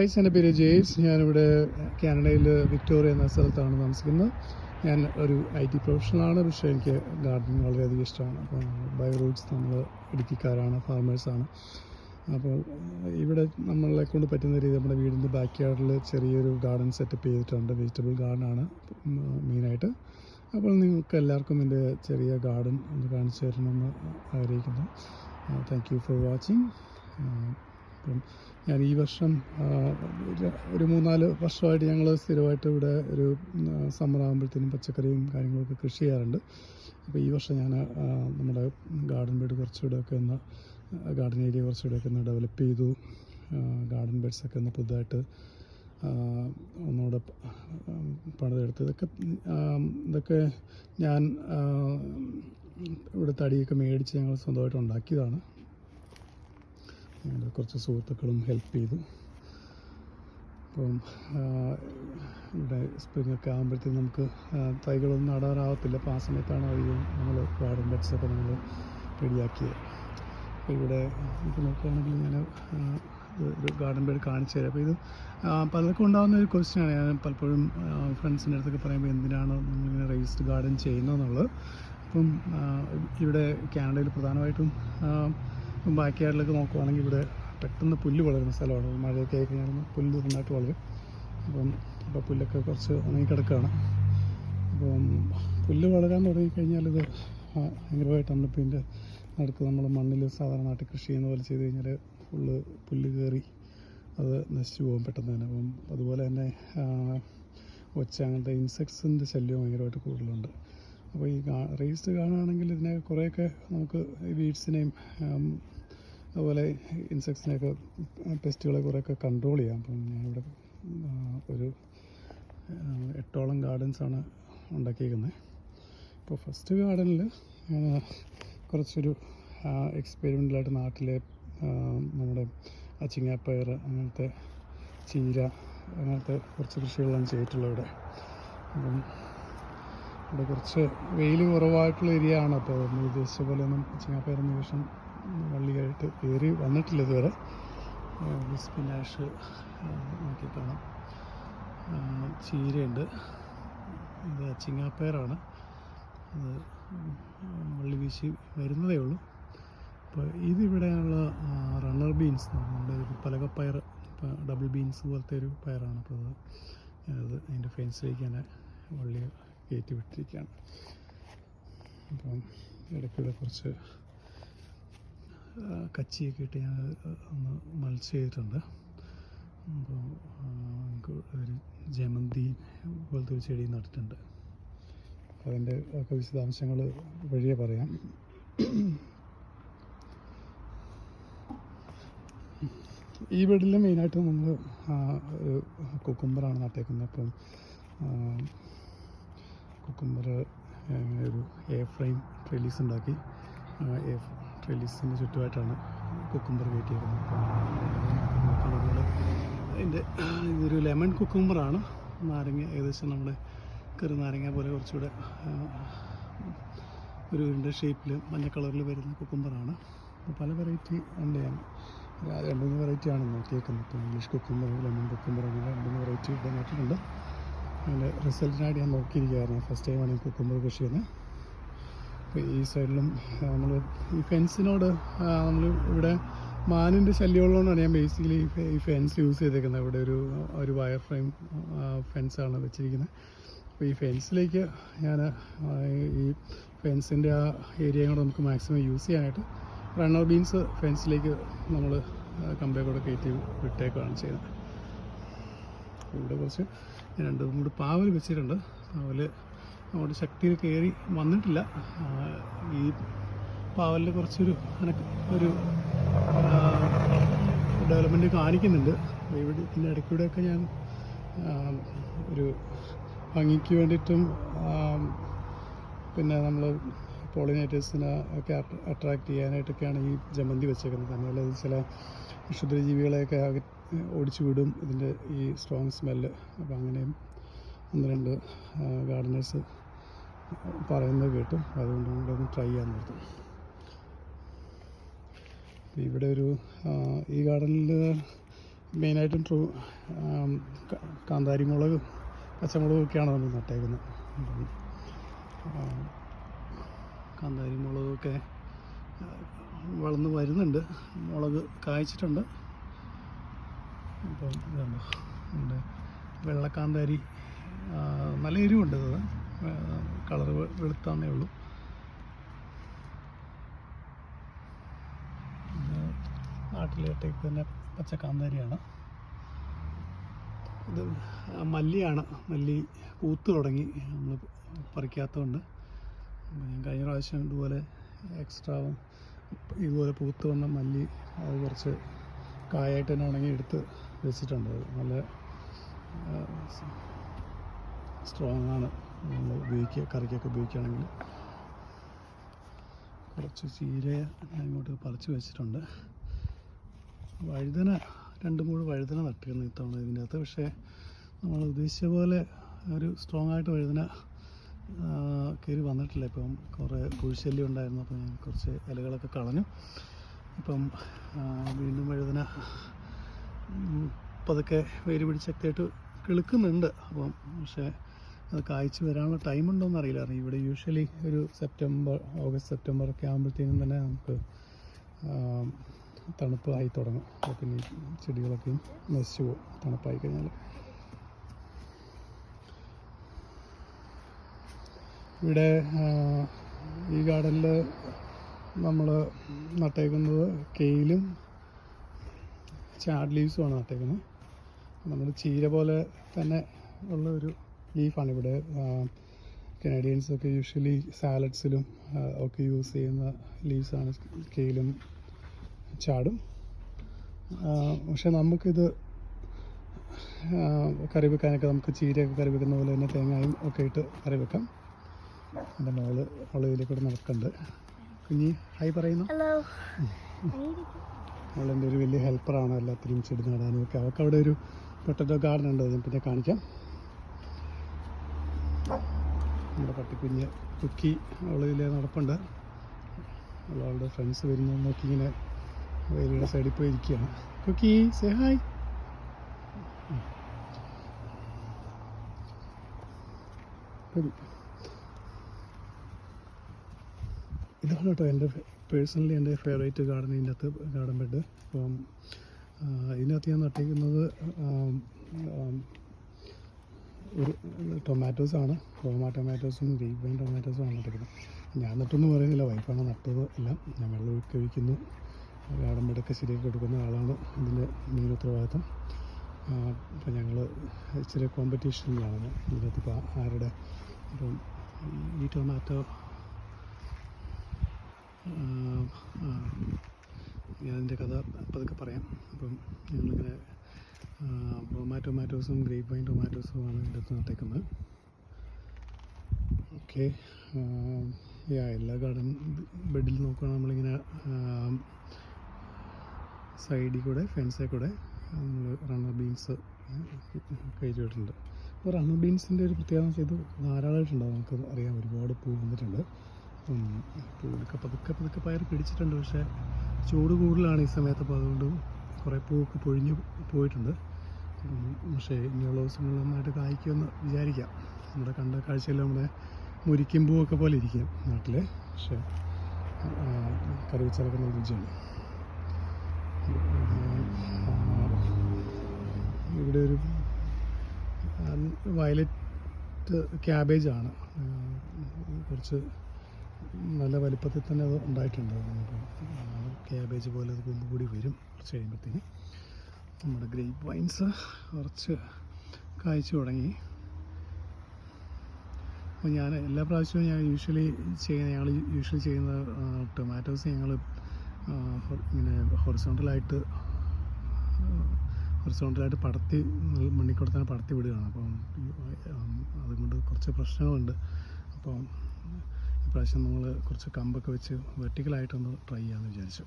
Guys എന്റെ പേര് ജെയ്സ്. ഞാനിവിടെ കാനഡയിൽ വിക്ടോറിയ എന്ന സ്ഥലത്താണ് താമസിക്കുന്നത്. ഞാൻ ഒരു ഐ ടി പ്രൊഫഷണലാണ് പക്ഷേ എനിക്ക് ഗാർഡനിങ് വളരെയധികം ഇഷ്ടമാണ്. അപ്പോൾ ബൈ റൂട്ട്സ് നമ്മൾ ഇടുക്കിക്കാരാണ് ഫാർമേഴ്സാണ് അപ്പോൾ ഇവിടെ നമ്മളെ കൊണ്ട് പറ്റുന്ന രീതി നമ്മുടെ വീടിന്റെ ബാക്ക് യാർഡിൽ ചെറിയൊരു ഗാർഡൻ സെറ്റപ്പ് ചെയ്തിട്ടുണ്ട്. വെജിറ്റബിൾ ഗാർഡനാണ് മെയിനായിട്ട് അപ്പോൾ നിങ്ങൾക്ക് എല്ലാവർക്കും എന്റെ ചെറിയ ഗാർഡൻ ഒന്ന് കാണിച്ചു തരണമെന്ന് ആഗ്രഹിക്കുന്നു. താങ്ക് യു ഫോർ വാച്ചിങ് അപ്പം ഞാൻ ഈ വർഷം ഒരു- മൂന്നാൽ വർഷമായിട്ട് ഞങ്ങൾ സ്ഥിരമായിട്ട് ഇവിടെ ഒരു സമ്മർ ആകുമ്പോഴത്തേനും പച്ചക്കറിയും കാര്യങ്ങളൊക്കെ കൃഷി ചെയ്യാറുണ്ട്. അപ്പോൾ ഈ വർഷം ഞാൻ നമ്മുടെ ഗാർഡൻ ബെഡ് കുറച്ചുകൂടെ ഒക്കെ ഒന്ന് ഗാർഡൻ ഏരിയ കുറച്ചുകൂടെ ഒക്കെ ഒന്ന് ഡെവലപ്പ് ചെയ്തു. ഗാർഡൻ ബെഡ്സൊക്കെ ഒന്ന് പുതുതായിട്ട് ഒന്നുകൂടെ പണിതെടുത്ത് ഇതൊക്കെ ഇതൊക്കെ ഞാൻ ഇവിടെ തടിയൊക്കെ മേടിച്ച് ഞങ്ങൾ സ്വന്തമായിട്ട് ഉണ്ടാക്കിയതാണ്. കുറച്ച് സുഹൃത്തുക്കളും ഹെൽപ്പ് ചെയ്തു. അപ്പം ഇവിടെ സ്പ്രിങ്ങൊക്കെ ആകുമ്പോഴത്തേക്കും നമുക്ക് തൈകളൊന്നും നടാറാവത്തില്ല. അപ്പോൾ ആ സമയത്താണ് അധികം നമ്മൾ ഗാർഡൻ ബെഡ്സൊക്കെ നമ്മൾ റെഡിയാക്കിയത്. അപ്പോൾ ഇവിടെ നമുക്ക് നോക്കുകയാണെങ്കിൽ ഞാൻ ഒരു ഗാർഡൻ ബെഡ് കാണിച്ചു തരാം. അപ്പോൾ ഇത് പലർക്കും ഉണ്ടാകുന്ന ഒരു ക്വസ്റ്റ്യനാണ് ഞാൻ പലപ്പോഴും ഫ്രണ്ട്സിന്റെ അടുത്തൊക്കെ പറയുമ്പോൾ എന്തിനാണ് നമ്മളിങ്ങനെ റേസ്ഡ് ഗാർഡൻ ചെയ്യുന്നതെന്നുള്ളത്. അപ്പം ഇവിടെ കാനഡയിൽ പ്രധാനമായിട്ടും ബാക്ക് യാർഡിലേക്ക് നോക്കുവാണെങ്കിൽ ഇവിടെ പെട്ടെന്ന് പുല്ല് വളരുന്ന സ്ഥലമാണ്. മഴയൊക്കെ ആയി കഴിഞ്ഞാൽ പുല്ല് നന്നായിട്ട് വളരും. അപ്പം ഇപ്പോൾ പുല്ലൊക്കെ കുറച്ച് ഉണങ്ങി കിടക്കുകയാണ് അപ്പം പുല്ല് വളരാൻ തുടങ്ങിക്കഴിഞ്ഞാൽ ഇത് ഭയങ്കരമായിട്ട് നമ്മളിപ്പോൾ ഇതിന്റെ നടുക്ക് നമ്മൾ മണ്ണിൽ സാധാരണ കൃഷി ചെയ്യുന്ന പോലെ ചെയ്ത് കഴിഞ്ഞാൽ ഫുള്ള് പുല്ല് കയറി അത് നശിച്ചു പോകും പെട്ടെന്ന് തന്നെ. അപ്പം അതുപോലെ തന്നെ ഒച്ച അങ്ങനത്തെ ഇൻസെക്ട്സിന്റെ ശല്യം ഭയങ്കരമായിട്ട് കൂടുതലുണ്ട്. അപ്പോൾ ഈ റേസ്റ്റ് കാണുകയാണെങ്കിൽ ഇതിനെ കുറേയൊക്കെ നമുക്ക് വീഡ്സിനെയും അതുപോലെ ഇൻസെക്ട്സിനെയൊക്കെ പെസ്റ്റുകളെ കുറേയൊക്കെ കൺട്രോൾ ചെയ്യാം. അപ്പം ഞാനിവിടെ ഒരു എട്ടോളം ഗാർഡൻസാണ് ഉണ്ടാക്കിയിരിക്കുന്നത്. ഇപ്പോൾ ഫസ്റ്റ് ഗാർഡനിൽ കുറച്ചൊരു എക്സ്പെരിമെന്റലായിട്ട് നാട്ടിലെ നമ്മുടെ അച്ചിങ്ങാപ്പയർ അങ്ങനത്തെ ചീര അങ്ങനത്തെ കുറച്ച് കൃഷികളാണ് ചെയ്തിട്ടുള്ളത് ഇവിടെ. അപ്പം ഇവിടെ കുറച്ച് വെയിൽ കുറവായിട്ടുള്ള ഏരിയ ആണ്. അപ്പോൾ നമ്മൾ ഉദ്ദേശിച്ച പോലെ ഒന്നും ചിങ്ങാപ്പയറൊന്നും ദിവസം വള്ളിയായിട്ട് കയറി വന്നിട്ടില്ല ഇതുവരെ. സ്പിനാഷ് നോക്കി കാണാം ആ, ചീരയുണ്ട്. ഇത് ചിങ്ങാപ്പയറാണ്. അത് വള്ളി വീശി വരുന്നതേ ഉള്ളൂ. അപ്പോൾ ഇതിവിടെയുള്ള റണ്ണർ ബീൻസ് നമ്മുടെ ഒരു പലകപ്പയർ ഡബിൾ ബീൻസ് പോലത്തെ ഒരു പയറാണ്. അപ്പോൾ അത് അതിന്റെ ഫെൻസിലേക്ക് തന്നെ വള്ളി കയറ്റി വിട്ടിരിക്കുകയാണ് അപ്പം ഇടയ്ക്കൂടെ കുറച്ച് കച്ചിയൊക്കെ ഇട്ട് ഞാൻ ഒന്ന് മൾച്ച് ചെയ്തിട്ടുണ്ട്. അപ്പോൾ നമുക്ക് ഒരു ജമന്തി പോലത്തെ ഒരു ചെടി നട്ടിട്ടുണ്ട്. അതിന്റെ ഒക്കെ വിശദാംശങ്ങൾ വഴിയെ പറയാം. ഈ വീട്ടിൽ മെയിനായിട്ട് നമ്മൾ ഒരു കുക്കുംബറാണ് നട്ടേക്കുന്നത്. അപ്പം കുക്കുംബർ ഒരു എ ഫ്രെയിം ട്രെലീസ് ഉണ്ടാക്കി എ ട്രെലീസിന്റെ ചുറ്റുമായിട്ടാണ് കുക്കുംബർ കയറ്റി നോക്കുകയാണെങ്കിൽ ഇതിന്റെ ഇതൊരു ലെമൺ കുക്കുംബറാണ്. നാരങ്ങ ഏകദേശം നമ്മുടെ കറി നാരങ്ങ പോലെ കുറച്ചുകൂടെ ഒരു ഉരുണ്ട ഷേപ്പിൽ മഞ്ഞ കളറിൽ വരുന്ന കുക്കുംബറാണ്. പല വെറൈറ്റി ഉണ്ട് ഞാൻ രണ്ട് മൂന്ന് വെറൈറ്റിയാണ് നോക്കിയേക്കുന്നത് ഇപ്പോൾ ഇംഗ്ലീഷ് കുക്കുംബർ ലെമൺ കുക്കുംബർ അങ്ങനെ രണ്ട് മൂന്ന് വെറൈറ്റി ഇവിടെ നോക്കിയിട്ടുണ്ട് അതിന്റെ റിസൾട്ടിനായിട്ട് ഞാൻ നോക്കിയിരിക്കുകയായിരുന്നു. ഫസ്റ്റ് ടൈമാണ് ഈ കുക്കുമ്പർ കൃഷി ചെയ്യുന്നത്. അപ്പോൾ ഈ സൈഡിലും നമ്മൾ ഈ ഫെൻസിനോട് നമ്മൾ ഇവിടെ മാനിന്റെ ശല്യമുള്ളതുകൊണ്ടാണ് ഞാൻ ബേസിക്കലി ഈ ഫെൻസ് യൂസ് ചെയ്തേക്കുന്നത്. ഇവിടെ ഒരു ഒരു വയർ ഫ്രെയിം ഫെൻസാണ് വെച്ചിരിക്കുന്നത്. അപ്പോൾ ഈ ഫെൻസിലേക്ക് ഞാൻ ഈ ഫെൻസിന്റെ ആ ഏരിയ കൂടെ നമുക്ക് മാക്സിമം യൂസ് ചെയ്യാനായിട്ട് റണ്ണർ ബീൻസ് ഫെൻസിലേക്ക് നമ്മൾ കമ്പേ കൂടെ കയറ്റി വിട്ടേക്കുകയാണ് ചെയ്യുന്നത്. ഇവിടെ കുറച്ച് രണ്ട് മൂന്ന് പാവൽ വെച്ചിട്ടുണ്ട്. പാവൽ അങ്ങോട്ട് ശക്തിയിൽ കയറി വന്നിട്ടില്ല. ഈ പാവലിൽ കുറച്ചൊരു അനക്ക് ഒരു ഡെവലപ്മെന്റ് കാണിക്കുന്നുണ്ട്. ഇവിടെ ഇതിന്റെ ഇടയ്ക്കൂടെയൊക്കെ ഞാൻ ഒരു ഭംഗിക്ക് വേണ്ടിയിട്ടും പിന്നെ നമ്മൾ പോളിനേറ്റേഴ്സിനെ ഒക്കെ അട്രാക്ട് ചെയ്യാനായിട്ടൊക്കെയാണ് ഈ ജമന്തി വെച്ചേക്കുന്നത്. തന്നെയല്ല ചില ക്ഷുദ്രജീവികളെയൊക്കെ ഓടിച്ചു വിടും ഇതിന്റെ ഈ സ്ട്രോങ് സ്മെല്ല് അപ്പോൾ അങ്ങനെയും ഒന്ന് രണ്ട് ഗാർഡനേഴ്സ് പറയുന്നത് കേട്ടു. അതുകൊണ്ട് കൂടെ ഒന്ന് ട്രൈ ചെയ്യാൻ നിർത്തും. ഇവിടെ ഒരു ഈ ഗാർഡനിൽ മെയിനായിട്ടും ട്രൂ കാന്താരി മുളക് പച്ചമുളകും ഒക്കെയാണ് നമ്മൾ നട്ടേക്കുന്നത്. കാന്താരി മുളകൊക്കെ വളർന്ന് വരുന്നുണ്ട്. മുളക് കായ്ച്ചിട്ടുണ്ട്. അപ്പം ഇതുണ്ടോ ഉണ്ട് വെള്ളക്കാന്താരി നല്ല എരിവുണ്ട് ഇത് കളർ വെളുത്താന്നേ ഉള്ളൂ. നാട്ടിലെ നാട്ടിലേട്ടേക്ക് തന്നെ പച്ച കാന്താരിയാണ് ഇത് മല്ലിയാണ്. മല്ലി പൂത്ത് തുടങ്ങി നമ്മൾ പറിക്കാത്തതുകൊണ്ട്. ഞാൻ കഴിഞ്ഞ പ്രാവശ്യം ഇതുപോലെ എക്സ്ട്രാ ഇതുപോലെ പൂത്ത് വന്ന മല്ലി അത് കുറച്ച് കായായിട്ട് തന്നെ ഉണങ്ങി എടുത്ത് വെച്ചിട്ടുണ്ട്. നല്ല സ്ട്രോങ് ആണ്. നമ്മൾ ഉപയോഗിക്കുക കറിക്കൊക്കെ ഉപയോഗിക്കുകയാണെങ്കിൽ കുറച്ച് ചീര ഞാൻ ഇങ്ങോട്ട് പറിച്ച് വെച്ചിട്ടുണ്ട്. വഴുതന രണ്ട് മൂന്ന് വഴുതന നട്ടിരുന്നു ഇത്തവണ ഇതിന്റെ അകത്ത്. പക്ഷേ നമ്മൾ ഉദ്ദേശിച്ച പോലെ ഒരു സ്ട്രോങ് ആയിട്ട് വഴുതന കയറി വന്നിട്ടില്ല. ഇപ്പം കുറേ പുഴുശല്യം ഉണ്ടായിരുന്നു. അപ്പോൾ ഞാൻ കുറച്ച് ഇലകളൊക്കെ കളഞ്ഞു. ഇപ്പം വീണ്ടും വഴുതന പതുക്കെ വേര് പിടിച്ച് ശക്തിയായിട്ട് കിളുക്കുന്നുണ്ട്. അപ്പം പക്ഷേ അത് കായ്ച്ച് വരാനുള്ള ടൈം ഉണ്ടോയെന്ന് അറിയില്ല. കാരണം ഇവിടെ യൂഷ്വലി ഒരു സെപ്റ്റംബർ ഓഗസ്റ്റ് സെപ്റ്റംബർ ഒക്കെ ആകുമ്പോഴത്തേനും തന്നെ നമുക്ക് തണുപ്പായി തുടങ്ങും. അപ്പോൾ പിന്നെ ചെടികളൊക്കെയും നശിച്ചു പോകും. തണുപ്പായി കഴിഞ്ഞാൽ ഇവിടെ ഈ ഗാർഡനിൽ നമ്മൾ നട്ടേക്കുന്നത് കെയിലും ചാഡ് ലീവ്സുമാണ് നട്ടേക്കുന്നത്. നമ്മൾ ചീര പോലെ തന്നെ ഉള്ള ഒരു ലീഫാണ് ഇവിടെ കനേഡിയൻസ് ഒക്കെ യൂഷ്വലി സാലഡ്സിലും ഒക്കെ യൂസ് ചെയ്യുന്ന ലീവ്സാണ് കെയിലും ചാടും. പക്ഷെ നമുക്കിത് കറി വെക്കാനൊക്കെ നമുക്ക് ചീരയൊക്കെ കറി വെക്കുന്ന പോലെ തന്നെ തേങ്ങയും ഒക്കെ ഇട്ട് കറി വെക്കാം. എന്റെ മോൾ അവൾ കൂടെ നടക്കുന്നുണ്ട്. കുഞ്ഞി ഹായ് പറയുന്നു. അവളെന്റെ ഒരു വലിയ ഹെൽപ്പറാണ് എല്ലാത്തിനും ചെടി നടാനും ഒക്കെ. അവൾക്ക് അവിടെ ഒരു പൊട്ടറ്റോ ഗാർഡൻ ഉണ്ട്. ഞാൻ പിന്നെ കാണിക്കാം. നമ്മുടെ പട്ടിക്കുഞ്ഞ് കുക്കി അവളിതിലെ നടപ്പുണ്ട്. അവളുടെ ഫ്രണ്ട്സ് വരുന്നു. നോക്കി ഇങ്ങനെ വേലിയുടെ സൈഡിൽ പോയി ഇരിക്കുകയാണ്. കുക്കി സേ ഹായ് വരൂ. ഇതാണ് കേട്ടോ എന്റെ പേഴ്സണലി എന്റെ ഫേവറേറ്റ് ഗാർഡൻ ഇതിന്റെ അകത്ത് ഗാർഡൻ ബെഡ്. അപ്പം ഇതിനകത്ത് ഞാൻ നട്ടിരിക്കുന്നത് ഒരു ടൊമാറ്റോസ് ആണ്. റോമാ ടൊമാറ്റോസും ഗ്രീൻ ബൈൻ ടൊമാറ്റോസും ആണ് നട്ടിരിക്കുന്നത്. ഞാൻ നട്ടൊന്നും പറയുന്നില്ല. വൈഫാണ് നട്ടത് എല്ലാം. ഞാൻ വെള്ളം ഒക്കെ ഒഴിക്കുന്നു ഗാർഡൻ ബെഡൊക്കെ ശരിയാക്കി കൊടുക്കുന്ന ആളാണ് ഇതിന്റെ മെയിൻ ഉത്തരവാദിത്തം. അപ്പം ഞങ്ങൾ ഇച്ചിരി കോമ്പറ്റീഷനിലാണ് ഇതിനകത്ത് ഇപ്പോൾ ആരുടെ ഇപ്പം ഈ ടൊമാറ്റോ അതിന്റെ കഥ പതുക്കെ പറയാം. അപ്പം ഞങ്ങളിങ്ങനെ ടൊമാറ്റോസും ഗ്രേപ്പ് വൈൻ ടൊമാറ്റോസുമാണ് ഇതിന്റെ അകത്ത് നട്ടേക്കുന്നത്. ഓക്കെ. യാ എല്ലാ ഗാർഡൻ ബെഡിൽ നോക്കുകയാണ് നമ്മളിങ്ങനെ സൈഡിൽ കൂടെ ഫെൻസിൽ കൂടെ നമ്മൾ റണ്ണർ ബീൻസ് കഴിച്ചിട്ടുണ്ട് അപ്പോൾ റണ്ണർ ബീൻസിന്റെ ഒരു പ്രത്യേകത ചെയ്ത് ധാരാളമായിട്ടുണ്ടാവും. നമുക്ക് അറിയാം. ഒരുപാട് പൂ വന്നിട്ടുണ്ട്. പൂവൊക്കെ പതുക്കെ പതുക്കെ പയർ പിടിച്ചിട്ടുണ്ട്. പക്ഷേ ചൂട് കൂടുതലാണ് ഈ സമയത്ത്. അപ്പോൾ അതുകൊണ്ട് കുറേ പൂവൊക്കെ പൊഴിഞ്ഞ് പോയിട്ടുണ്ട്. പക്ഷേ ഇനിയുള്ള ദിവസങ്ങളിൽ നന്നായിട്ട് കായ്ക്കുമെന്ന് വിചാരിക്കാം. നമ്മുടെ കണ്ട കാഴ്ചയിൽ നമ്മുടെ മുരിക്കും പൂവൊക്കെ പോലെ ഇരിക്കും നാട്ടിൽ പക്ഷേ കറിവെച്ചാലൊക്കെ കറി വെച്ചാലൊക്കെ നല്ല രുചിയാണ്. ഇവിടെ ഒരു വയലറ്റ് ക്യാബേജാണ്. കുറച്ച് നല്ല വലിപ്പത്തിൽ തന്നെ അത് ഉണ്ടായിട്ടുണ്ട്. ക്യാബേജ് പോലെ അത് കൊമ്പ് കൂടി വരും കുറച്ച് കഴിയുമ്പോഴത്തേന്. നമ്മുടെ ഗ്രേപ്പ് വൈൻസ് കുറച്ച് കായ്ച്ചു തുടങ്ങി. അപ്പോൾ ഞാൻ എല്ലാ പ്രാവശ്യവും ഞാൻ യൂഷ്വലി ചെയ്യുന്ന ഞങ്ങൾ യൂഷ്വലി ചെയ്യുന്ന ടൊമാറ്റോസ് ഞങ്ങൾ ഇങ്ങനെ ഹൊറിസോണ്ടലായിട്ട് ഹൊറിസോണ്ടലായിട്ട് പടത്തി നല്ല മണ്ണിൽ കൂടെ തന്നെ പടത്തി വിടുകയാണ്. അപ്പം അതുകൊണ്ട് കുറച്ച് പ്രശ്നങ്ങളുണ്ട്. അപ്പം ഇപ്രാവശ്യം നമ്മൾ കുറച്ച് കമ്പൊക്കെ വെച്ച് വെർട്ടിക്കലായിട്ടൊന്ന് ട്രൈ ചെയ്യാമെന്ന് വിചാരിച്ചു.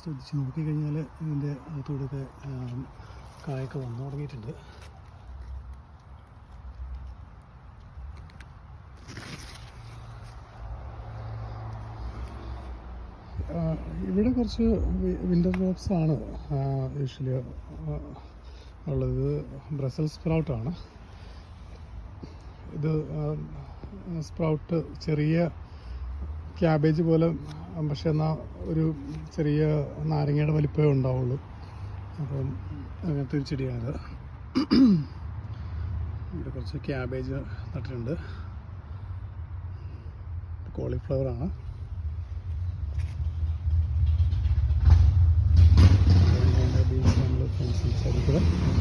ശ്രദ്ധിച്ച് നോക്കിക്കഴിഞ്ഞാൽ ഇതിന്റെ അകത്തൂടെയൊക്കെ കായൊക്കെ വന്നു തുടങ്ങിയിട്ടുണ്ട്. ഇവിടെ കുറച്ച് വിന്റർ ക്രോപ്സ് ആണ് യൂഷ്വലി. ഉള്ളത് ബ്രസൽ സ്പ്രൗട്ടാണ്. ഇത് സ്പ്രൗട്ട് ചെറിയ ക്യാബേജ് പോലെ പക്ഷെ എന്നാൽ ഒരു ചെറിയ നാരങ്ങയുടെ വലിപ്പമേ ഉണ്ടാവുള്ളൂ. അപ്പം അങ്ങനത്തെ ഒരു ചെടിയാണിത് ഇവിടെ കുറച്ച് ക്യാബേജ് നട്ടിട്ടുണ്ട്. കോളിഫ്ലവറാണ് ഉണ്ട്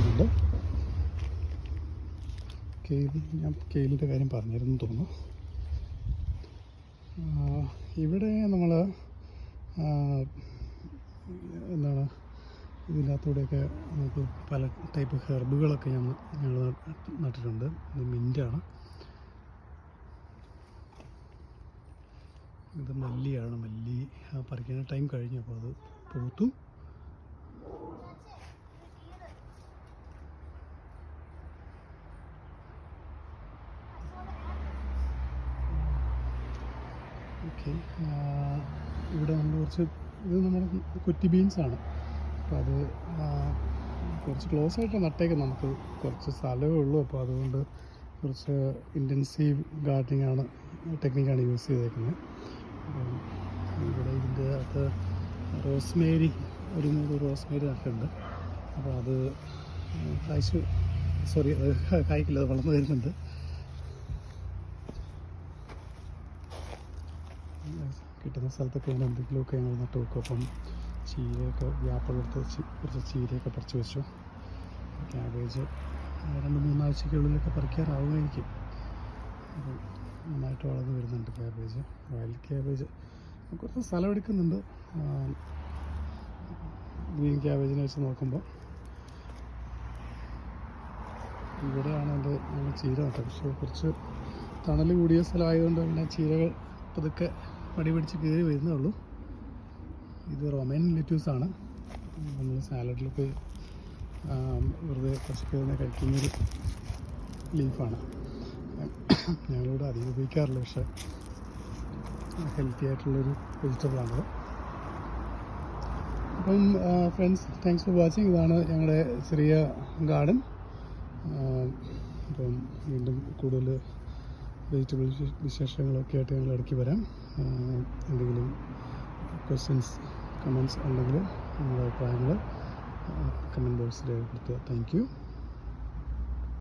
കെയിലി ഞാൻ കെയിലിന്റെ കാര്യം പറഞ്ഞിരുന്നു തോന്നുന്നു. ഇവിടെ നമ്മൾ എന്താണ് ഇതിനകത്തൂടെയൊക്കെ നമുക്ക് പല ടൈപ്പ് ഹെർബുകളൊക്കെ ഞങ്ങൾ ഞങ്ങൾ നട്ടിട്ടുണ്ട്. ഇത് മിന്റാണ്. ഇത് മല്ലിയാണ്. മല്ലി പറിക്കാൻ ടൈം കഴിഞ്ഞു. അപ്പോൾ അത് പൂത്തു. ഓക്കെ ഇവിടെ നമ്മൾ കുറച്ച് ഇത് നമ്മുടെ കുറ്റി ബീൻസ് ആണ്. അപ്പോൾ അത് കുറച്ച് ക്ലോസ് ആയിട്ട് നട്ടേക്കാം. നമുക്ക് കുറച്ച് സ്ഥലമേ ഉള്ളൂ. അപ്പോൾ അതുകൊണ്ട് കുറച്ച് ഇന്റൻസീവ് ഗാർഡനിങ് ആണ് ടെക്നിക്കാണ് യൂസ് ചെയ്തേക്കുന്നത് ഇവിടെ ഇതിന്റെ അകത്ത് റോസ്മേരി ഒരു മൂന്ന് റോസ്മേരി നട്ടിട്ടുണ്ട്. അപ്പോൾ അത് കായ്ച്ചു സോറി കായ്ക്കില്ല അത് വളർന്നു വരുന്നുണ്ട്. കിട്ടുന്ന സ്ഥലത്തൊക്കെ ഞാൻ എന്തെങ്കിലുമൊക്കെ ഞങ്ങൾ നട്ടു വെക്കും. അപ്പം ചീരയൊക്കെ വ്യാപ്പകത്ത് കുറച്ച് ചീരയൊക്കെ പറിച്ച് വെച്ചു. ക്യാബേജ് രണ്ട് മൂന്നാഴ്ചയ്ക്കുള്ളിലൊക്കെ പറിക്കാറാവുമായിരിക്കും. അപ്പം നന്നായിട്ട് വളർന്നു വരുന്നുണ്ട് ക്യാബേജ്. Wild cabbage. കുറച്ച് സ്ഥലം എടുക്കുന്നുണ്ട്. ഗ്രീൻ ക്യാബേജിനെ വെച്ച് നോക്കുമ്പോൾ ഇവിടെയാണ് എന്റെ ഞങ്ങൾ ചീര നട്ടത്. പക്ഷേ കുറച്ച് തണൽ കൂടിയ സ്ഥലമായതുകൊണ്ട് പിന്നെ ചീരകൾ പതുക്കെ മടി പിടിച്ച് കയറി വരുന്നേ ഉള്ളൂ. ഇത് റൊമൈൻ ലെറ്റ്യൂസ് ആണ്. നമ്മൾ സാലഡിലൊക്കെ വെറുതെ കുറച്ച് കയറി കഴിക്കുന്നൊരു ലീഫാണ് ഞങ്ങളിവിടെ അധികം ഉപയോഗിക്കാറില്ല പക്ഷേ ഹെൽത്തി ആയിട്ടുള്ളൊരു വെജിറ്റബിളാണത് അപ്പം ഫ്രണ്ട്സ് താങ്ക്സ് ഫോർ വാച്ചിങ് ഇതാണ് ഞങ്ങളുടെ ചെറിയ ഗാർഡൻ അപ്പം വീണ്ടും കൂടുതൽ വെജിറ്റബിൾ വിശേഷങ്ങളൊക്കെ ആയിട്ട് ഞങ്ങൾ ഇടയ്ക്ക് വരാം. എന്തെങ്കിലും ക്വസ്റ്റ്യൻസ് കമൻസ് ഉണ്ടെങ്കിൽ നിങ്ങളുടെ അഭിപ്രായങ്ങൾ കമന്റ് ബോക്സിൽ രേഖപ്പെടുത്തുക. Thank you